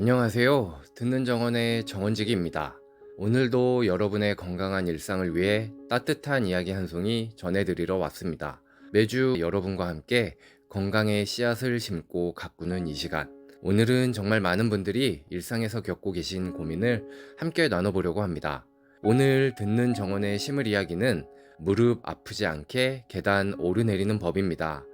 안녕하세요. 듣는 정원의 정원직입니다. 오늘도 여러분의 건강한 일상을 위해 따뜻한 이야기 한 송이 전해드리러 왔습니다. 매주 여러분과 함께 건강의 씨앗을 심고 가꾸는 이 시간. 오늘은 정말 많은 분들이 일상에서 겪고 계신 고민을 함께 나눠보려고 합니다. 오늘 듣는 정원의 심을 이야기는 무릎 아프지 않게 계단 오르내리는 법입니다.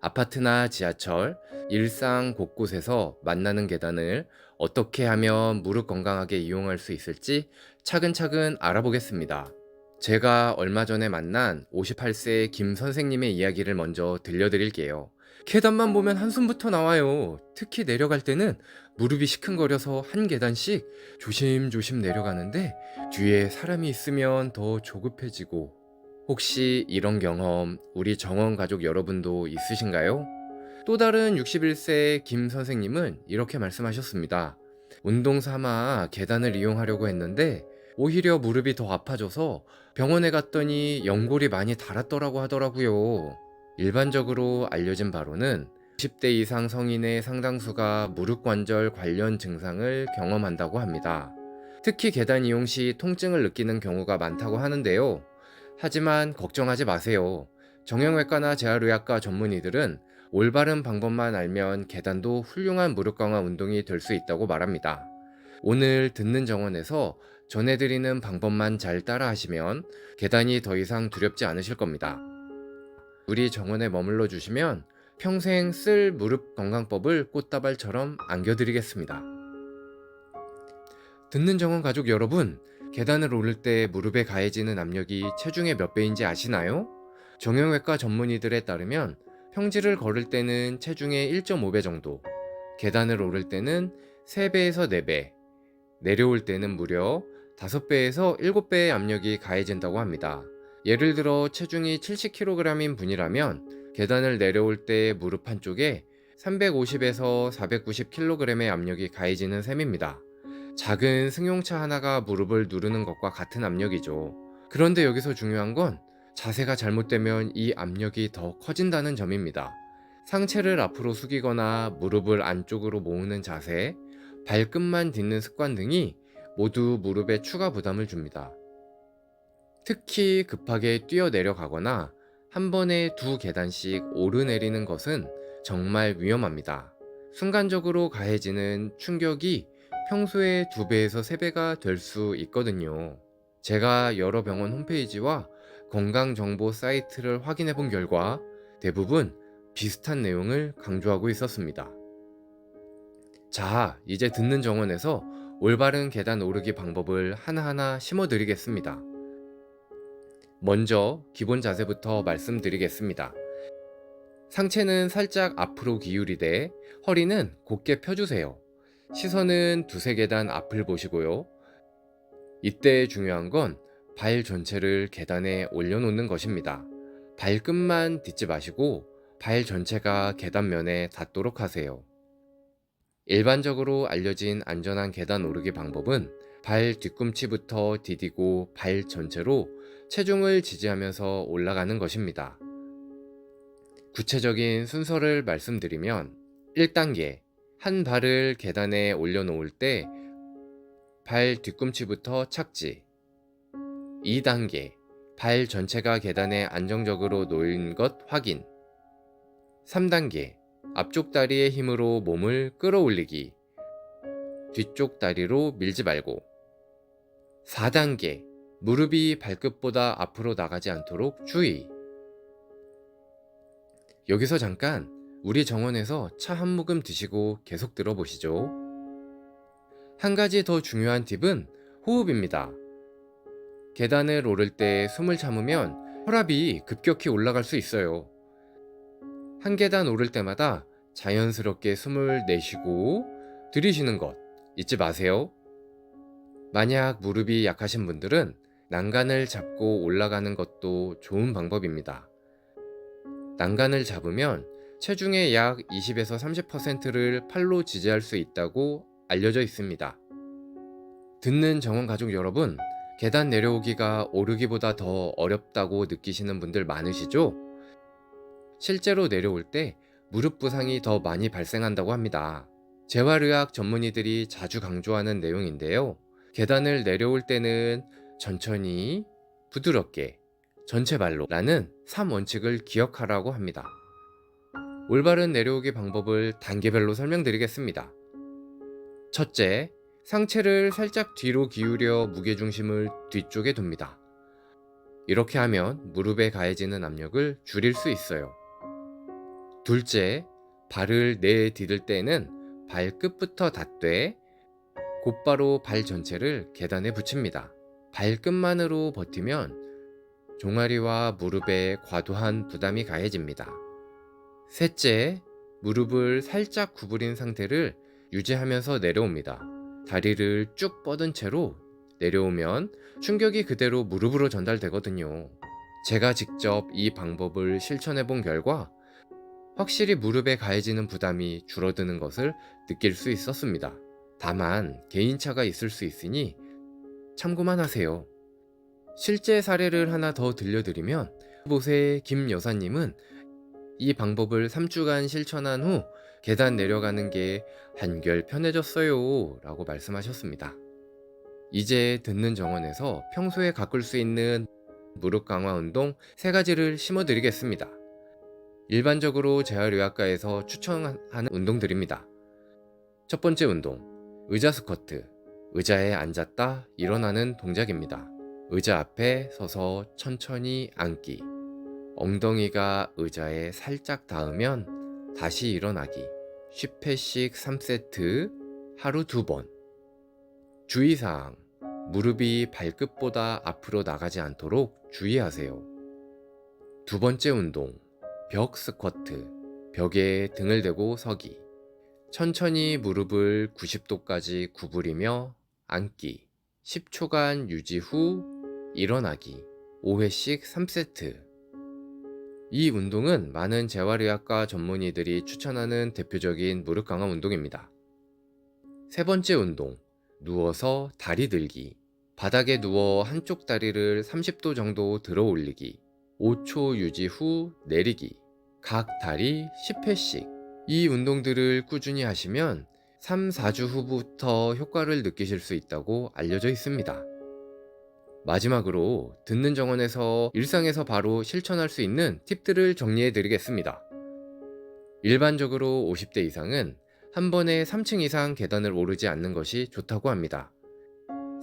아파트나 지하철, 일상 곳곳에서 만나는 계단을 어떻게 하면 무릎 건강하게 이용할 수 있을지 차근차근 알아보겠습니다. 제가 얼마 전에 만난 58세 김 선생님의 이야기를 먼저 들려드릴게요. 계단만 보면 한숨부터 나와요. 특히 내려갈 때는 무릎이 시큰거려서 한 계단씩 조심조심 내려가는데 뒤에 사람이 있으면 더 조급해지고 혹시 이런 경험 우리 정원 가족 여러분도 있으신가요? 또 다른 61세 김 선생님은 이렇게 말씀하셨습니다. 운동 삼아 계단을 이용하려고 했는데 오히려 무릎이 더 아파져서 병원에 갔더니 연골이 많이 닳았더라고 하더라고요. 일반적으로 알려진 바로는 10대 이상 성인의 상당수가 무릎 관절 관련 증상을 경험한다고 합니다. 특히 계단 이용 시 통증을 느끼는 경우가 많다고 하는데요. 하지만 걱정하지 마세요. 정형외과나 재활의학과 전문의들은 올바른 방법만 알면 계단도 훌륭한 무릎 강화 운동이 될 수 있다고 말합니다. 오늘 듣는 정원에서 전해드리는 방법만 잘 따라 하시면 계단이 더 이상 두렵지 않으실 겁니다. 우리 정원에 머물러 주시면 평생 쓸 무릎 건강법을 꽃다발처럼 안겨드리겠습니다. 듣는 정원 가족 여러분, 계단을 오를 때 무릎에 가해지는 압력이 체중의 몇 배인지 아시나요? 정형외과 전문의들에 따르면 평지를 걸을 때는 체중의 1.5배 정도, 계단을 오를 때는 3배에서 4배, 내려올 때는 무려 5배에서 7배의 압력이 가해진다고 합니다. 예를 들어 체중이 70kg인 분이라면 계단을 내려올 때 무릎 한쪽에 350에서 490kg의 압력이 가해지는 셈입니다. 작은 승용차 하나가 무릎을 누르는 것과 같은 압력이죠. 그런데 여기서 중요한 건 자세가 잘못되면 이 압력이 더 커진다는 점입니다. 상체를 앞으로 숙이거나 무릎을 안쪽으로 모으는 자세, 발끝만 딛는 습관 등이 모두 무릎에 추가 부담을 줍니다. 특히 급하게 뛰어 내려가거나 한 번에 두 계단씩 오르내리는 것은 정말 위험합니다. 순간적으로 가해지는 충격이 평소의 두 배에서 세 배가 될 수 있거든요. 제가 여러 병원 홈페이지와 건강정보 사이트를 확인해 본 결과 대부분 비슷한 내용을 강조하고 있었습니다. 자, 이제 듣는 정원에서 올바른 계단 오르기 방법을 하나하나 심어 드리겠습니다. 먼저 기본 자세부터 말씀드리겠습니다. 상체는 살짝 앞으로 기울이되 허리는 곧게 펴주세요. 시선은 두세 계단 앞을 보시고요. 이때 중요한 건 발 전체를 계단에 올려놓는 것입니다. 발끝만 딛지 마시고 발 전체가 계단면에 닿도록 하세요. 일반적으로 알려진 안전한 계단 오르기 방법은 발 뒤꿈치부터 디디고 발 전체로 체중을 지지하면서 올라가는 것입니다. 구체적인 순서를 말씀드리면 1단계 한 발을 계단에 올려놓을 때 발 뒤꿈치부터 착지 2단계 발 전체가 계단에 안정적으로 놓인 것 확인 3단계 앞쪽 다리의 힘으로 몸을 끌어올리기 뒤쪽 다리로 밀지 말고 4단계 무릎이 발끝보다 앞으로 나가지 않도록 주의 여기서 잠깐 우리 정원에서 차 한 모금 드시고 계속 들어보시죠. 한 가지 더 중요한 팁은 호흡입니다. 계단을 오를 때 숨을 참으면 혈압이 급격히 올라갈 수 있어요. 한 계단 오를 때마다 자연스럽게 숨을 내쉬고 들이쉬는 것 잊지 마세요. 만약 무릎이 약하신 분들은 난간을 잡고 올라가는 것도 좋은 방법입니다. 난간을 잡으면 체중의 약 20에서 30%를 팔로 지지할 수 있다고 알려져 있습니다. 듣는 정원 가족 여러분, 계단 내려오기가 오르기보다 더 어렵다고 느끼시는 분들 많으시죠? 실제로 내려올 때 무릎 부상이 더 많이 발생한다고 합니다. 재활의학 전문의들이 자주 강조하는 내용인데요. 계단을 내려올 때는 천천히, 부드럽게, 전체 발로 라는 3원칙을 기억하라고 합니다. 올바른 내려오기 방법을 단계별로 설명드리겠습니다. 첫째, 상체를 살짝 뒤로 기울여 무게중심을 뒤쪽에 둡니다. 이렇게 하면 무릎에 가해지는 압력을 줄일 수 있어요. 둘째, 발을 내디딜 때는 발끝부터 닿되 곧바로 발 전체를 계단에 붙입니다. 발끝만으로 버티면 종아리와 무릎에 과도한 부담이 가해집니다. 셋째, 무릎을 살짝 구부린 상태를 유지하면서 내려옵니다. 다리를 쭉 뻗은 채로 내려오면 충격이 그대로 무릎으로 전달되거든요. 제가 직접 이 방법을 실천해 본 결과 확실히 무릎에 가해지는 부담이 줄어드는 것을 느낄 수 있었습니다. 다만 개인차가 있을 수 있으니 참고만 하세요. 실제 사례를 하나 더 들려드리면 보세 김 여사님은 이 방법을 3주간 실천한 후 계단 내려가는 게 한결 편해졌어요 라고 말씀하셨습니다. 이제 듣는 정원에서 평소에 가꿀 수 있는 무릎 강화 운동 세 가지를 심어 드리겠습니다. 일반적으로 재활의학과에서 추천하는 운동들입니다. 첫 번째 운동, 의자 스쿼트. 의자에 앉았다 일어나는 동작입니다. 의자 앞에 서서 천천히 앉기. 엉덩이가 의자에 살짝 닿으면 다시 일어나기. 10회씩 3세트 하루 2번. 주의사항. 무릎이 발끝보다 앞으로 나가지 않도록 주의하세요. 두 번째 운동. 벽 스쿼트. 벽에 등을 대고 서기. 천천히 무릎을 90도까지 구부리며 앉기. 10초간 유지 후 일어나기. 5회씩 3세트. 이 운동은 많은 재활의학과 전문의들이 추천하는 대표적인 무릎 강화 운동입니다. 세 번째 운동. 누워서 다리 들기. 바닥에 누워 한쪽 다리를 30도 정도 들어 올리기. 5초 유지 후 내리기. 각 다리 10회씩. 이 운동들을 꾸준히 하시면 3, 4주 후부터 효과를 느끼실 수 있다고 알려져 있습니다. 마지막으로 듣는 정원에서 일상에서 바로 실천할 수 있는 팁들을 정리해 드리겠습니다. 일반적으로 50대 이상은 한 번에 3층 이상 계단을 오르지 않는 것이 좋다고 합니다.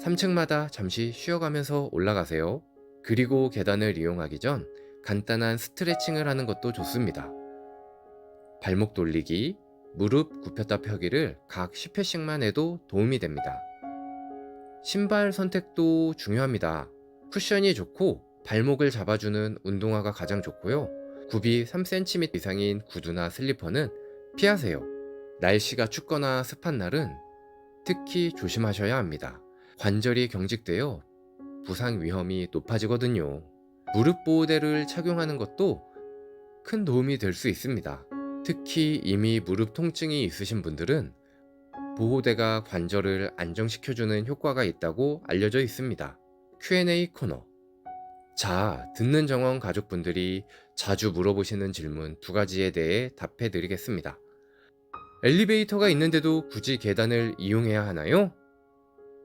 3층마다 잠시 쉬어가면서 올라가세요. 그리고 계단을 이용하기 전 간단한 스트레칭을 하는 것도 좋습니다. 발목 돌리기, 무릎 굽혔다 펴기를 각 10회씩만 해도 도움이 됩니다. 신발 선택도 중요합니다. 쿠션이 좋고 발목을 잡아주는 운동화가 가장 좋고요. 굽이 3cm 이상인 구두나 슬리퍼는 피하세요. 날씨가 춥거나 습한 날은 특히 조심하셔야 합니다. 관절이 경직되어 부상 위험이 높아지거든요. 무릎 보호대를 착용하는 것도 큰 도움이 될 수 있습니다. 특히 이미 무릎 통증이 있으신 분들은 보호대가 관절을 안정시켜주는 효과가 있다고 알려져 있습니다. Q&A 코너. 자, 듣는 정원 가족분들이 자주 물어보시는 질문 두 가지에 대해 답해 드리겠습니다. 엘리베이터가 있는데도 굳이 계단을 이용해야 하나요?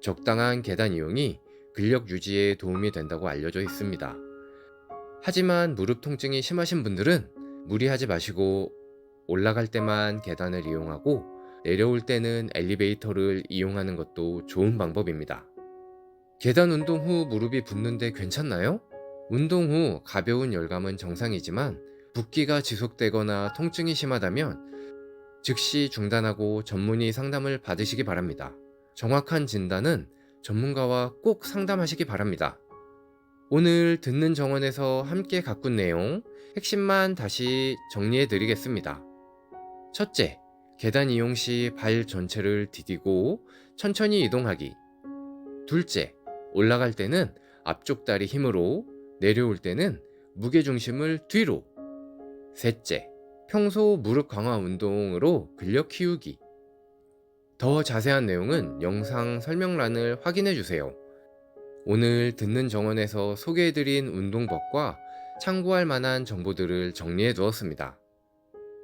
적당한 계단 이용이 근력 유지에 도움이 된다고 알려져 있습니다. 하지만 무릎 통증이 심하신 분들은 무리하지 마시고 올라갈 때만 계단을 이용하고 내려올 때는 엘리베이터를 이용하는 것도 좋은 방법입니다. 계단 운동 후 무릎이 붓는데 괜찮나요? 운동 후 가벼운 열감은 정상이지만 붓기가 지속되거나 통증이 심하다면 즉시 중단하고 전문의 상담을 받으시기 바랍니다. 정확한 진단은 전문가와 꼭 상담하시기 바랍니다. 오늘 듣는 정원에서 함께 가꾼 내용 핵심만 다시 정리해 드리겠습니다. 첫째, 계단 이용 시 발 전체를 디디고 천천히 이동하기. 둘째, 올라갈 때는 앞쪽 다리 힘으로, 내려올 때는 무게 중심을 뒤로. 셋째, 평소 무릎 강화 운동으로 근력 키우기. 더 자세한 내용은 영상 설명란을 확인해 주세요. 오늘 듣는 정원에서 소개해드린 운동법과 참고할 만한 정보들을 정리해 두었습니다.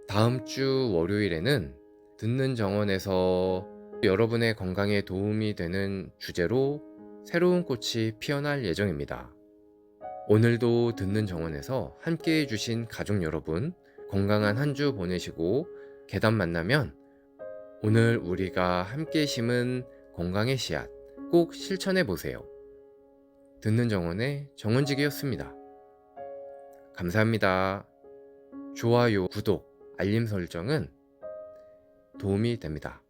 다음 주 월요일에는 듣는 정원에서 여러분의 건강에 도움이 되는 주제로 새로운 꽃이 피어날 예정입니다. 오늘도 듣는 정원에서 함께 해주신 가족 여러분, 건강한 한 주 보내시고 계단 만나면 오늘 우리가 함께 심은 건강의 씨앗 꼭 실천해 보세요. 듣는 정원의 정원직이었습니다. 감사합니다. 좋아요, 구독, 알림 설정은 도움이 됩니다.